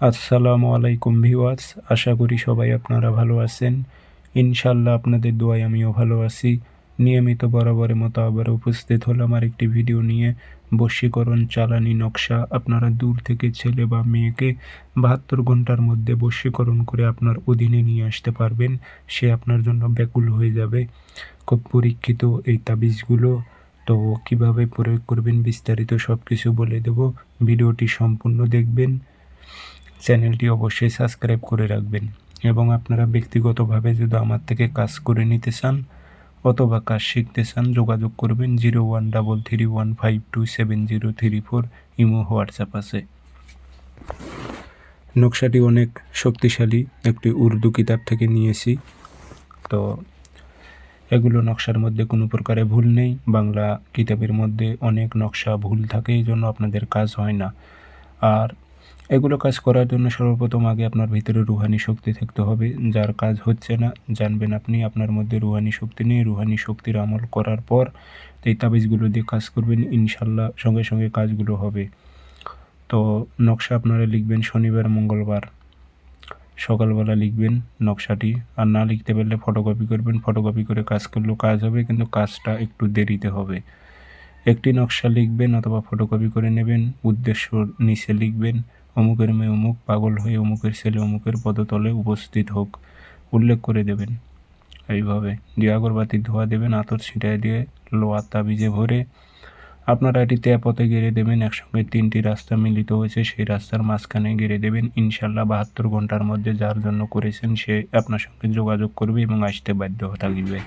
আসসালামু আলাইকুম ভিওয়ার্স আশা করি সবাই আপনারা ভালো আছেন। ইনশাল্লাহ আপনাদের দোয়ায় আমিও ভালো আছি। নিয়মিত বরাবরের মতো আবার উপস্থিত হলাম আর একটি ভিডিও নিয়ে। বশীকরণ চালানি নকশা আপনারা দূর থেকে ছেলে বা মেয়েকে বাহাত্তর ঘণ্টার মধ্যে বশীকরণ করে আপনার অধীনে নিয়ে আসতে পারবেন। সে আপনার জন্য ব্যাকুল হয়ে যাবে। খুব পরীক্ষিত এই তাবিজগুলো। তো কীভাবে প্রয়োগ করবেন বিস্তারিত সব কিছু বলে দেব। ভিডিওটি সম্পূর্ণ দেখবেন। চ্যানেলটি অবশ্যই সাবস্ক্রাইব করে রাখবেন এবং আপনারা ব্যক্তিগতভাবে যদি আমার থেকে কাজ করে নিতে চান অথবা কাজ শিখতে চান, যোগাযোগ করবেন zero one double three one five two seven zero three four imo WhatsApp আছে। নকশাটি অনেক শক্তিশালী, একটি উর্দু কিতাব থেকে নিয়েছি। তো এগুলো নকশার মধ্যে কোনো প্রকারে ভুল নেই, বাংলা কিতাবের মধ্যে অনেক নকশা ভুল থাকে, এই জন্য আপনাদের কাজ হয় না। আর এগুলো কাজ করার জন্য সর্বপ্রথম আগে আপনার ভিতরে রুহানি শক্তি থাকতে হবে। যার কাজ হচ্ছে না, জানবেন আপনি আপনার মধ্যে রুহানি শক্তি নেই। রুহানি শক্তির আমল করার পর এই তাবিজগুলো দিয়ে কাজ করবেন। ইনশাল্লাহ সঙ্গে সঙ্গে কাজগুলো হবে। তো নকশা আপনারা লিখবেন শনিবার, মঙ্গলবার। সকালবেলা লিখবেন নকশাটি। আর না লিখতে পারলে ফটোকপি করবেন। ফটোকপি করে কাজ করলেও কাজ হবে, কিন্তু কাজটা একটু দেরিতে হবে। একটি নকশা লিখবেন অথবা ফটোকপি করে নেবেন। উদ্দেশ্য নিচে লিখবেন। অমুকের মেয়ে অমুক, পাগল হয়ে অমুকের ছেলে অমুকের পদতলে উপস্থিত হোক, উল্লেখ করে দেবেন। এইভাবে দিয়ে আগরবাতির ধোয়া দেবেন, আতর ছিটায় দিয়ে লোয়ার তাবিজে ভরে আপনারা এটি পথে গেড়ে দেবেন, একসঙ্গে তিনটি রাস্তা মিলিত হয়েছে, সেই রাস্তার মাঝখানে গেড়ে দেবেন। ইনশাল্লাহ বাহাত্তর ঘণ্টার মধ্যে যার জন্য করেছেন সে আপনার সঙ্গে যোগাযোগ করবে এবং আসতে বাধ্য থাকবে।